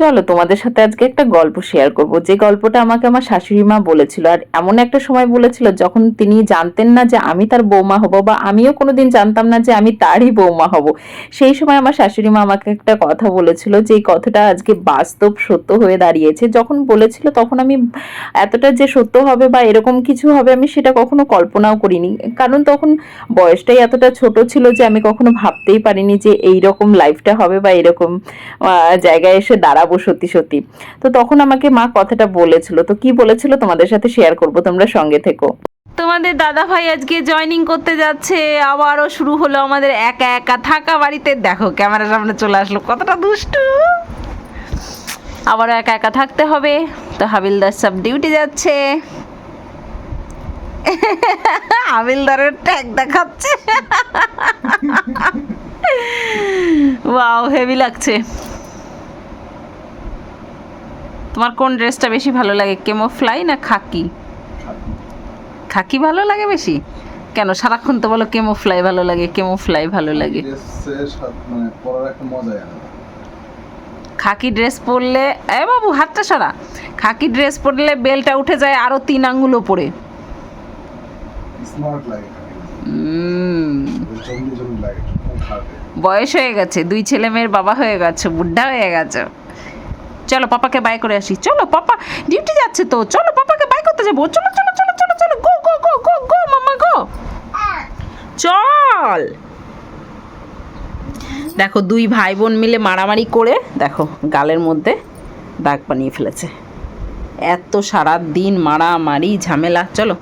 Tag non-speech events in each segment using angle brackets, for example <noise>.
চলো তোমাদের সাথে আজকে একটা গল্প শেয়ার করব। যে গল্পটা আমাকে আমার শাশুড়ি মা বলেছিল, আর এমন একটা সময় বলেছিল যখন তিনি জানতেন না যে আমি তার বৌমা হব বা আমিও কোনোদিন জানতাম না যে আমি তারই বৌমা হব। সেই সময় আমার শাশুড়ি মা আমাকে একটা কথা বলেছিল যে এই কথাটা আজকে বাস্তব সত্য হয়ে দাঁড়িয়েছে। যখন বলেছিল তখন আমি এতটা যে সত্য হবে বা এরকম কিছু হবে আমি সেটা কখনো কল্পনাও করিনি। কারণ তখন বয়সটাই এতটা ছোট ছিল যে আমি কখনো ভাবতেই পারিনি যে এই রকম লাইফটা হবে বা এরকম জায়গায় এসে দাঁড়াবো। সত্যি সত্যি। তো তখন আমাকে মা কথাটা বলেছিল। তো কি বলেছিল তোমাদের সাথে শেয়ার করব, তোমরা সঙ্গে থেকো। তোমাদের দাদা ভাই আজকে জয়েনিং করতে যাচ্ছে, আবারও শুরু হলো আমাদের একা একা থাকা বাড়িতে। দেখো ক্যামেরার সামনে চলে আসলো, কতটা দুষ্টু। আবারও একা একা থাকতে হবে। তো হাবিলদার সব ডিউটি যাচ্ছে। হাবিলদারের ট্যাগ দেখাচ্ছে। <laughs> ওয়াও হেভি লাগছে। তোমার কোন ড্রেসটা বেশি ভালো লাগে কেমো ফ্লাই না খাকি? খাকি ভালো লাগে বেশি? কেন? সারাক্ষণ তো বলো কেমো ফ্লাই ভালো লাগে কেমো ফ্লাই ভালো লাগে। মানে খাকি ড্রেস পরলে এ বাবু হাতটা সরা। খাকি ড্রেস পরলে বেলটা উঠে যায় আরও তিন আঙ্গুল হার্ডে বয়স হয়ে গেছে দুই ছেলে মেয়ের বাবা হয়ে গেছে বুদ্ধা হয়ে গেছে। চলো পাপাকে বাই করে আসি। চলো পাপা ডিউটি যাচ্ছে তো। চলো পাপাকে বাই করতে যাব। চলো চলো চলো চলো চলো। গো গো গো গো গো মামা গো চল। দেখো, দুই ভাই বোন মিলে মারামারি করে, দেখো, গালের মধ্যে দাগ বানিয়ে ফেলেছে। এত সারা দিন মারামারি, ঝামেলা, চলো।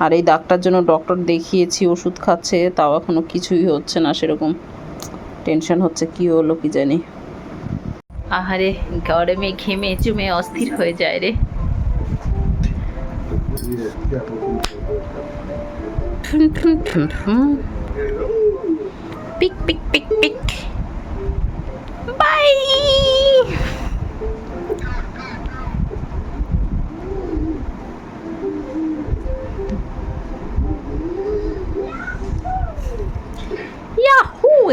আর এই দাগটার জন্য ডক্টর দেখিয়েছি, ওষুধ খাচ্ছে, তাও এখনও কিছুই হচ্ছে না সেরকম। টেনশন হচ্ছে, কি হলো কি জানি। আহারে, গরমে ঘেমে চুমে অস্থির হয়ে যায় রে। Pick pick pick pick. Bye.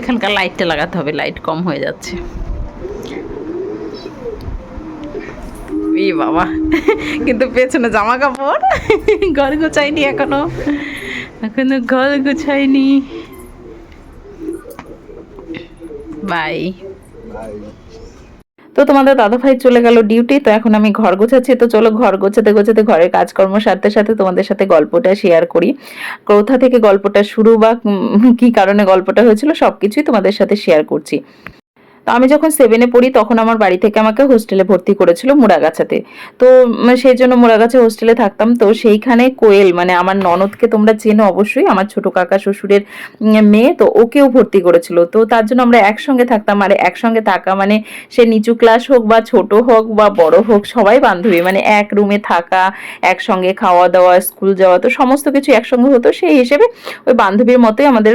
এখানকার লাইটটা লাগাতে হবে লাইট কম হয়ে যাচ্ছে। বাবা। কিন্তু পেছনে জামা কাপড় ঘর গোছাইনি এখনও। এখনও ঘর গোছাইনি। বাই। তো তোমাদের দাদা ভাই চলে গেল ডিউটি তো এখন আমি ঘর গোছাচ্ছি। তো চলো ঘর গোছাতে গোছাতে ঘরের কাজকর্ম সাথে সাথে তোমাদের সাথে গল্পটা শেয়ার করি। কোথা থেকে গল্পটা শুরু বা কি কারণে গল্পটা হয়েছিল সবকিছুই তোমাদের সাথে শেয়ার করছি। তো আমি যখন সেভেনে পড়ি তখন আমার বাড়ি থেকে আমাকে হোস্টেলে ভর্তি করেছিল মুড়াগাছাতে। তো সেই জন্য মুড়াগাছা হোস্টেলে থাকতাম। তো সেইখানে কোয়েল মানে আমার ননদকে তোমরা চেনো অবশ্যই, আমার ছোট কাকা শ্বশুরের মেয়ে, তো ওকেও ভর্তি করেছিল। তো তার জন্য আমরা একসঙ্গে থাকতাম। আর একসঙ্গে থাকা মানে সে নিচু ক্লাস হোক বা ছোট হোক বা বড় হোক, সবাই বান্ধবী। মানে এক রুমে থাকা, একসঙ্গে খাওয়া দাওয়া স্কুল যাওয়া, তো সমস্ত কিছু একসঙ্গে হতো। সেই হিসেবে ওই বান্ধবীর মতোই আমাদের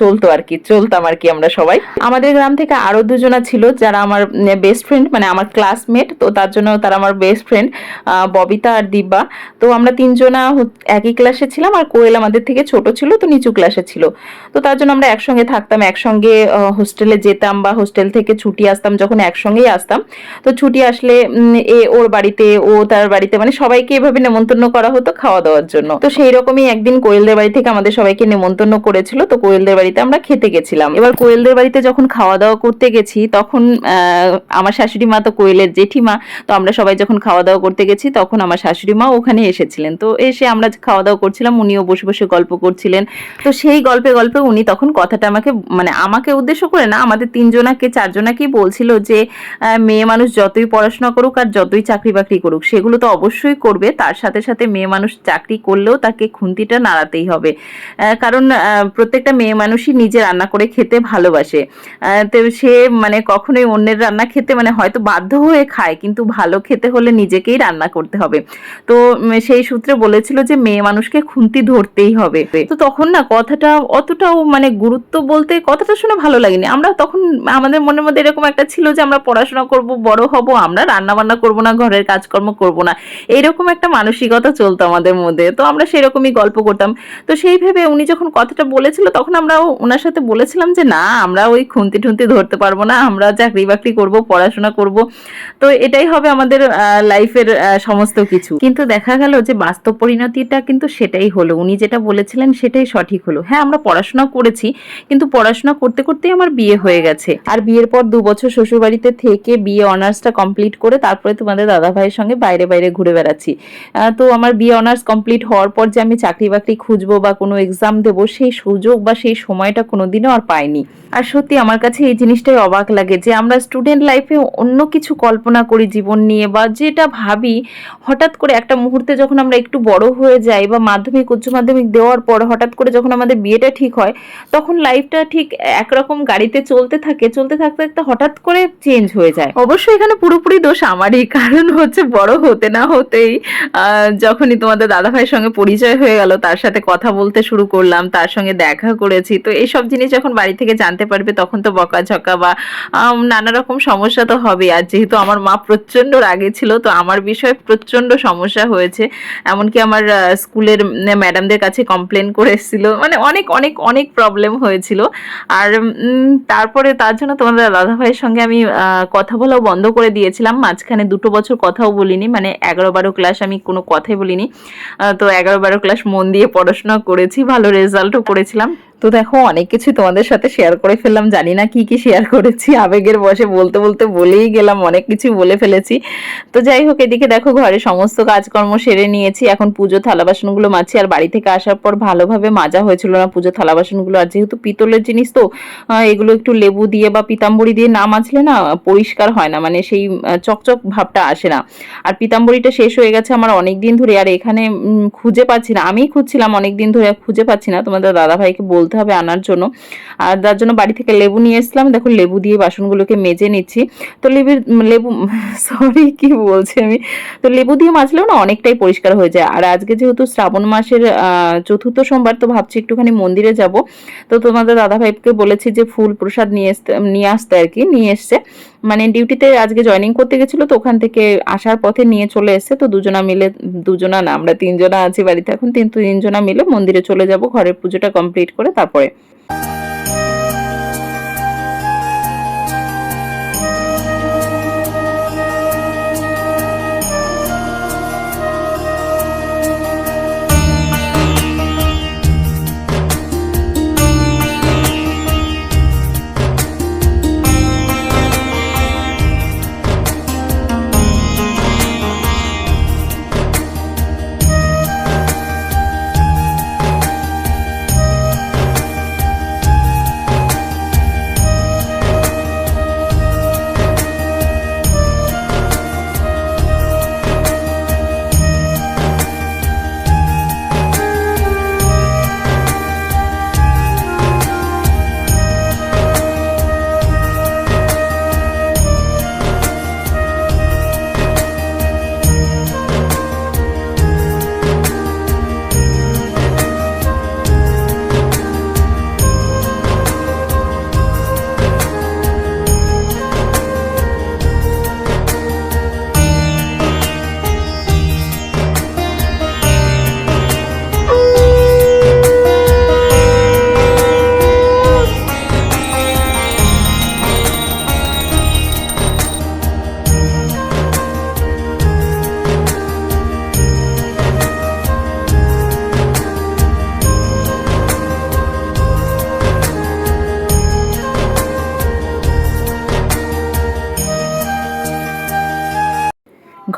চলতো আর কি, চলতাম আর কি আমরা সবাই। আমাদের গ্রাম থেকে আরও দুজনা ছিল যারা আমার বেস্ট ফ্রেন্ড মানে আমার ক্লাসমেট তো তার জন্য তারা আমার বেস্ট ফ্রেন্ড ববিতা আর দিব্যা। তো আমরা তিনজনা একই ক্লাসে ছিলাম আর কোয়েল আমাদের থেকে ছোট ছিল, তো নিচু ক্লাসে ছিল। তো তার জন্য আমরা একসঙ্গে থাকতাম, একসঙ্গে হোস্টেলে যেতাম বা হোস্টেল থেকে ছুটি আসতাম, যখন একসঙ্গেই আসতাম। তো ছুটি আসলে এ ওর বাড়িতে, ও তার বাড়িতে মানে সবাইকে এভাবে নেমন্তন্ন করা হতো খাওয়া দাওয়ার জন্য। তো সেই রকমই একদিন কোয়েলদের বাড়ি থেকে আমাদের সবাইকে নেমন্তন্ন করেছিল, তো কোয়েলদের বাড়িতে আমরা খেতে গেছিলাম। এবার কোয়েলদের বাড়িতে যখন খাওয়া দাওয়া করতে গেছি তখন আমার শাশুড়ি মা তো কোয়েলের জেঠিমা, তো আমরা সবাই যখন খাওয়া দাওয়া করতে গেছি, তখন আমার শাশুড়ি মা ওখানে এসেছিলেন। তো এসে আমরা খাওয়া দাওয়া করছিলাম, উনিও বসে বসে গল্প করছিলেন। তো সেই গল্পে গল্পে উনি তখন কথাটা আমাকে মানে আমাকে উদ্দেশ্য করে না, আমাদের তিনজনাকে, চারজনাকেই বলছিল যে মেয়ে মানুষ যতই পড়াশোনা করুক আর যতই চাকরি বাকরি করুক, সেগুলো তো অবশ্যই করবে। তার সাথে সাথে মেয়ে মানুষ চাকরি করলেও তাকে খুন্তিটা নাড়াতেই হবে। কারণ প্রত্যেকটা মেয়ে মানুষই নিজে রান্না করে খেতে ভালোবাসে। তো সে মানে কখনোই অন্যের রান্না খেতে মানে হয়তো বাধ্য হয়ে খায়, কিন্তু ভালো খেতে হলে নিজেকেই রান্না করতে হবে। তো সেই সূত্রে বলেছিল যে মেয়ে মানুষকে খুন্তি ধরতেই হবে। তো তখন না কথাটা অতটাও মানে গুরুত্ব বলতে কথাটা শুনে ভালো লাগেনি। আমরা তখন আমাদের মনের মধ্যে এরকম একটা ছিল যে আমরা পড়াশোনা করব, বড় হব, আমরা রান্না বান্না করব না, ঘরের কাজকর্ম করব না। এইরকম একটা মানসিকতা চলতো আমাদের মধ্যে। তো আমরা সেরকমই গল্প করতাম। তো সেই ভেবে উনি যখন কথাটা বলেছিল, তখন আমরা ওনার সাথে বলেছিলাম যে, না, আমরা ওই খুন্তি ঠুন্তি ধরতে পারব না। আমরা চাকরি বাকরি করব, পড়াশোনা করব। তো এটাই হবে আমাদের লাইফের সমস্ত কিছু। কিন্তু দেখা গেল যে বাস্তব পরিণতিটা কিন্তু সেটাই হলো। উনি যেটা বলেছিলেন সেটাই সঠিক হলো। হ্যাঁ আমরা পড়াশোনা করেছি, কিন্তু পড়াশোনা করতে করতেই আমার বিয়ে হয়ে গেছে। আর বিয়ের পর দু বছর শ্বশুরবাড়িতে থেকে বিয়ে অনার্সটা কমপ্লিট করে তারপরে তোমাদের দাদা ভাইয়ের সঙ্গে বাইরে বাইরে ঘুরে বেড়াচ্ছি। তো আমার বিয়ে অনার্স কমপ্লিট হওয়ার পর যে আমি চাকরি বাকরি খুঁজবো বা কোনো এক্সাম দেবো, সেই সুযোগ বা সেই সময়টা কোনোদিনও আর পাইনি। আর সত্যি আমার কাছে এই জিনিসটাই অবাক লাগে যে আমরা স্টুডেন্ট লাইফে অন্য কিছু কল্পনা করি জীবন নিয়ে বা যেটা ভাবি, হঠাৎ করে একটা মুহূর্তে যখন আমরা একটু বড় হয়ে যাই বা মাধ্যমিক, উচ্চ মাধ্যমিক দেওয়ার পর হঠাৎ করে যখন আমাদের বিয়েটা ঠিক হয়, তখন লাইফটা ঠিক একরকম গাড়িতে চলতে থাকে, চলতে থাকতে থাকতে হঠাৎ করে চেঞ্জ হয়ে যায়। অবশ্যই এখানে পুরোপুরি দোষ আমারই, কারণ হচ্ছে বড় হতে না হতেই যখনই তোমাদের দাদা ভাইয়ের সঙ্গে পরিচয় হয়ে গেল, তার সাথে কথা বলতে শুরু করলাম, তার সঙ্গে দেখা করেছি, তো এইসব জিনিস যখন বাড়ি থেকে জানতে পারবে, তখন তো বকাঝকা বা নানা রকম সমস্যা তো হবে আর যেহেতু আমার মা প্রচণ্ড রাগে ছিল, তো আমার বিষয়ে প্রচণ্ড সমস্যা হয়েছে। এমনকি আমার স্কুলের ম্যাডামদের কাছে কমপ্লেন করে এসেছিল। মানে অনেক অনেক অনেক প্রবলেম হয়েছিল। আর তারপরে তার জন্য তোমাদের দাদা ভাইয়ের সঙ্গে আমি কথা বলাও বন্ধ করে দিয়েছিলাম। মাঝখানে দুটো বছর কথাও বলিনি। মানে এগারো বারো ক্লাস আমি কোনো কথাই বলিনি। তো এগারো বারো ক্লাস মন দিয়ে পড়াশোনা করেছি, ভালো রেজাল্টও করেছিলাম। তো দেখো, অনেক কিছু তোমাদের সাথে শেয়ার করে ফেললাম। জানি না কি কি শেয়ার করেছি। আবেগের বসে বলতে বলতে বলেই গেলাম, অনেক কিছু বলে ফেলেছি। তো যাই হোক, এদিকে দেখো, ঘরে সমস্ত কাজকর্ম সেরে নিয়েছি। এখন পুজো থালা বাসনগুলো মাছি, আর বাড়ি থেকে আসার পর ভালোভাবে মাজা হয়েছিল না পুজো থালা বাসনগুলো। আর যেহেতু পিতলের জিনিস তো এগুলো একটু লেবু দিয়ে বা পিতাম্বরি দিয়ে না মাজলে না পরিষ্কার হয় না। মানে সেই চকচক ভাবটা আসে না। আর পিতাম্বরিটা শেষ হয়ে গেছে আমার অনেক দিন ধরে। আর এখানে খুঁজে পাচ্ছি না। আমি খুঁজছিলাম অনেক দিন ধরে খুঁজে পাচ্ছি না। তোমাদের দাদা ভাইকে বলতে হবে আনার জন্য। আর তার জন্য বাড়ি থেকে লেবু নিয়ে এসলাম দেখো, লেবু দিয়ে বাসনগুলোকে মেজে নিচ্ছি। তো লেবুর, লেবু <laughs> সরি কি বলছি আমি? তো লেবু দিয়ে মাজলেও না অনেকটাই পরিষ্কার হয়ে যায়। আর আজকে যেহেতু শ্রাবণ মাসের চতুর্থ সোমবার, তো ভাবছি একটুখানি মন্দিরে যাব। তো তোমাদের দাদা ভাইকে বলেছি যে ফুল প্রসাদ নিয়ে আসতে নিয়ে আসতে আর কি, নিয়ে এসছে। মানে ডিউটিতে আজকে জয়নিং করতে গেছিল তো ওখান থেকে আসার পথে নিয়ে চলে এসছে, তো দুজনা মিলে, দুজনা না, আমরা তিনজনা আছি বাড়িতে এখন, তিন, তিনজনা মিলে মন্দিরে চলে যাব, ঘরের পুজোটা কমপ্লিট করে তারপরে।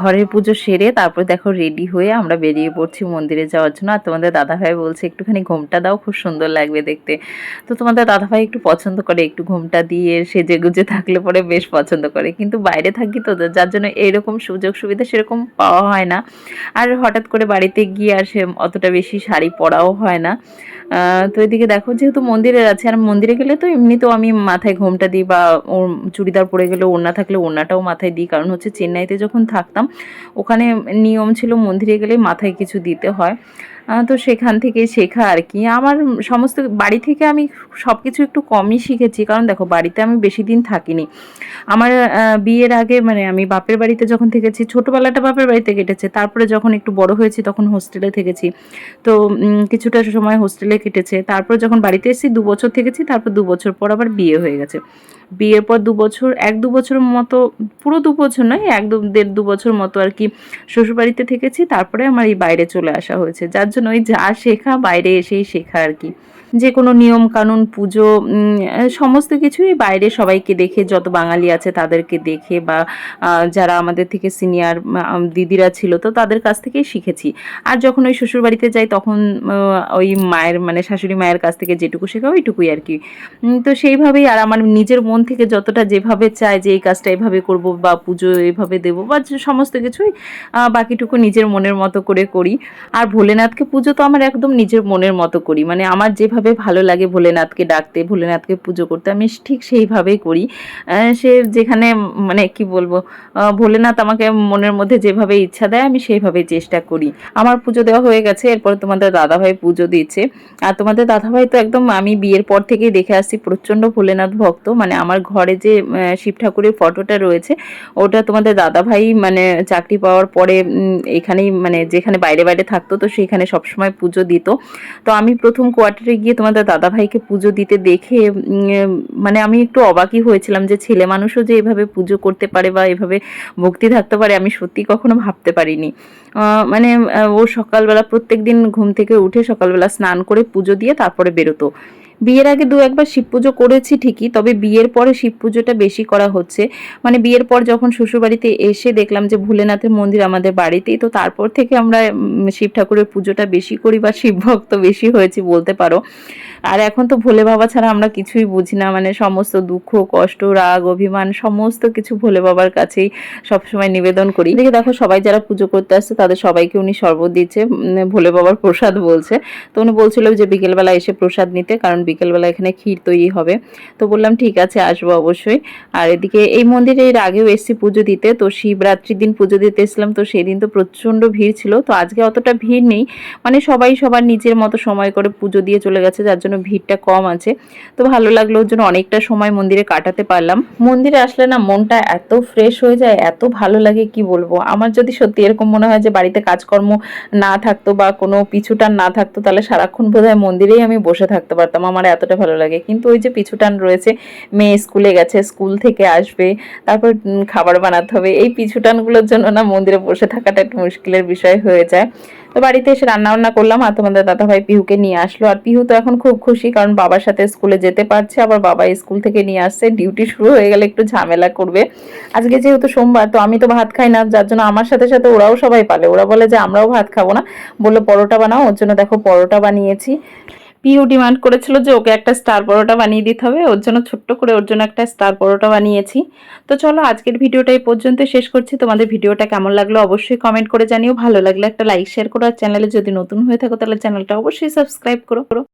ঘরের পুজো সেরে তারপর দেখো রেডি হয়ে আমরা বেরিয়ে পড়ছি মন্দিরে যাওয়ার জন্য। আর তোমাদের দাদাভাই বলছে, একটুখানি ঘোমটা দাও, খুব সুন্দর লাগবে দেখতে। তো তোমাদের দাদাভাই একটু পছন্দ করে, একটু ঘোমটা দিয়ে সেজে গুজে থাকলে পরে বেশ পছন্দ করে। কিন্তু বাইরে থাকি তো, যার জন্য এইরকম সুযোগ সুবিধা সেরকম পাওয়া হয় না। আর হঠাৎ করে বাড়িতে গিয়ে আর সে অতটা বেশি শাড়ি পরাও হয় না। তো এদিকে দেখো, যেহেতু মন্দিরে আছে, আর মন্দিরে গেলে তো এমনিতেও আমি মাথায় ঘোমটা দিই বা ওর চুড়িদার পরে গেলে ওড়না থাকলে ওড়নাটাও মাথায় দিই। কারণ হচ্ছে চেন্নাইতে যখন থাকতাম, ওখানে নিয়ম ছিল মন্দিরে গেলে মাথায় কিছু দিতে হয়। তো সেখান থেকে শেখা আর কি। আমার সমস্ত বাড়ি থেকে আমি সব কিছু একটু কমই শিখেছি। কারণ দেখো, বাড়িতে আমি বেশি দিন থাকিনি। আমার বিয়ের আগে মানে আমি বাপের বাড়িতে যখন থেকেছি, ছোটোবেলাটা বাপের বাড়িতে কেটেছে। তারপরে যখন একটু বড় হয়েছি, তখন হোস্টেলে থেকেছি। তো কিছুটা সময় হোস্টেলে কেটেছে। তারপর যখন বাড়িতে এসেছি, দু বছর থেকেছি, তারপর দু বছর পর আবার বিয়ে হয়ে গেছে। বিয়ের পর দু বছর, এক দু বছরের মতো, পুরো দু বছর নয়, এক দু, দেড় দু বছর মতো আর কি, শ্বশুরবাড়িতে থেকেছি। তারপরে আমার এই বাইরে চলে আসা হয়েছে। যার জন্য ওই যা শেখা বাইরে এসেই শেখা আর কি। যে কোনো নিয়ম কানুন, পুজো সমস্ত কিছুই বাইরে সবাইকে দেখে, যত বাঙালি আছে তাদেরকে দেখে বা যারা আমাদের থেকে সিনিয়র দিদিরা ছিল তো তাদের কাছ থেকেই শিখেছি। আর যখন ওই শ্বশুরবাড়িতে যাই তখন ওই মায়ের মানে শাশুড়ি মায়ের কাছ থেকে যেটুকু শেখা ওইটুকুই আর কি। তো সেইভাবেই আর আমার নিজের মন থেকে যতটা যেভাবে চায় যে এই কাজটা এভাবে করব বা পুজো এভাবে দেবো বা সমস্ত কিছুই বাকিটুকু নিজের মনের মতো করে করি। আর ভোলেনাথকে পুজো তো আমার একদম নিজের মনের মতো করি। মানে আমার যেভাবে ভালো লাগে ভোলেনাথকে ডাকতে, ভোলেনাথকে পুজো করতে, আমি ঠিক সেইভাবেই করি। সে যেখানে মানে কি বলব ভোলেনাথ আমাকে মনের মধ্যে যেভাবে ইচ্ছা দেয়, আমি সেইভাবেই চেষ্টা করি। আমার পুজো দেওয়া হয়ে গেছে, এরপরে তোমাদের দাদাভাই পুজো দিচ্ছে। আর তোমাদের দাদাভাই তো একদম আমি বিয়ের পর থেকেই দেখে আসছি, প্রচণ্ড ভোলেনাথ ভক্ত। মানে আমার ঘরে যে শিব ঠাকুরের ফটোটা রয়েছে, ওটা তোমাদের দাদাভাই মানে চাকরি পাওয়ার পরে এখানেই মানে যেখানে বাইরে বাইরে থাকতো, তো সেখানে সবসময় পুজো দিত। তো আমি প্রথম কোয়ার্টারে গিয়ে তোমাদের দাদাভাইকে পুজো দিতে দেখে মানে আমি একটু অবাকই হয়েছিলাম যে ছেলে মানুষও যে এভাবে পুজো করতে পারে বা এভাবে ভক্তি থাকতে পারে, আমি সত্যি কখনো ভাবতে পারিনি। মানে ও সকালবেলা প্রত্যেক দিন ঘুম থেকে উঠে সকালবেলা স্নান করে পুজো দিয়ে তারপরে বেরোতো। বিয়ের আগে দু একবার শিব পুজো করেছি ঠিকই, তবে বিয়ের পরে শিব পুজোটা বেশি করা হচ্ছে। মানে বিয়ের পর যখন শ্বশুরবাড়িতে এসে দেখলাম যে ভোলেনাথের মন্দির আমাদের বাড়িতেই, তো তারপর থেকে আমরা শিব ঠাকুরের পুজোটা বেশি করি বা শিব ভক্ত বেশি হয়েছি বলতে পারো। আর এখন তো ভোলে বাবা ছাড়া আমরা কিছুই বুঝি না মানে সমস্ত দুঃখ, কষ্ট, রাগ, অভিমান, সমস্ত কিছু ভোলে বাবার কাছেই সবসময় নিবেদন করি। দেখে দেখো সবাই যারা পুজো করতে আসছে, তাদের সবাইকে উনি শরবত দিচ্ছে ভোলে বাবার প্রসাদ বলছে। তো উনি বলছিল যে বিকেলবেলা এসে প্রসাদ নিতে, কারণ বিকেলবেলা এখানে ক্ষীর তৈরি হবে। তো বললাম, ঠিক আছে, আসব অবশ্যই। আর এদিকে এই মন্দিরে এর আগেও এসেছি পুজো দিতে। তো শিবরাত্রির দিন পুজো দিতে এসেছিলাম। তো সেই দিন তো প্রচণ্ড ভিড় ছিল। তো আজকে অতটা ভিড় নেই। মানে সবাই সবার নিজের মতো সময় করে পুজো দিয়ে চলে গেছে, যার জন্য ভিড়টা কম আছে। তো ভালো লাগল ওর জন্য অনেকটা সময় মন্দিরে কাটাতে পারলাম। মন্দিরে আসলে না, মনটা এত ফ্রেশ হয়ে যায়, এত ভালো লাগে, কি বলব? আমার যদি সত্যি এরকম মনে হয় যে বাড়িতে কাজকর্ম না থাকতো বা কোনো পিছুটান না থাকতো, তাহলে সারাক্ষণ বোধহয় মন্দিরেই আমি বসে থাকতে পারতাম। আমার এতটা ভালো লাগে। কিন্তু ওই যে পিছুটান রয়েছে, মেয়ে স্কুলে গেছে, স্কুল থেকে আসবে, তারপর খাবার বানাতে হবে। এই পিছুটানগুলোর জন্য না মন্দিরে বসে থাকাটা একটু মুশকিলের বিষয় হয়ে যায়। তো বাড়িতে এসে রান্না বান্না করলাম আর তোমাদের দাদাভাই পিহুকে নিয়ে আসলো। আর পিহু তো এখন খুব খুশি কারণ বাবার সাথে স্কুলে যেতে পারছে, আবার বাবা স্কুল থেকে নিয়ে আসছে। ডিউটি শুরু হয়ে গেলে একটু ঝামেলা করবে। আজকে যেহেতু সোমবার, তো আমি তো ভাত খাই না, যার জন্য আমার সাথে সাথে ওরাও সবাই পালে। ওরা বলে যে আমরাও ভাত খাব না। বলল পরোটা বানাও, ওর জন্য দেখো পরোটা বানিয়েছি। পিহু ডিমান্ড করেছিল যে ওকে একটা স্টার পরোটা বানিয়ে দিতে হবে, ওর জন্য ছোট্ট করে ওর জন্য একটা স্টার পরোটা বানিয়েছি। তো চলো আজকের ভিডিওটা এই পর্যন্ত শেষ করছি। তোমাদের ভিডিওটা কেমন লাগল অবশ্যই কমেন্ট করে জানিও। ভালো লাগলে একটা লাইক শেয়ার করো। আর চ্যানেলে যদি নতুন হয়ে থাকো, তাহলে চ্যানেলটা অবশ্যই সাবস্ক্রাইব করো করো।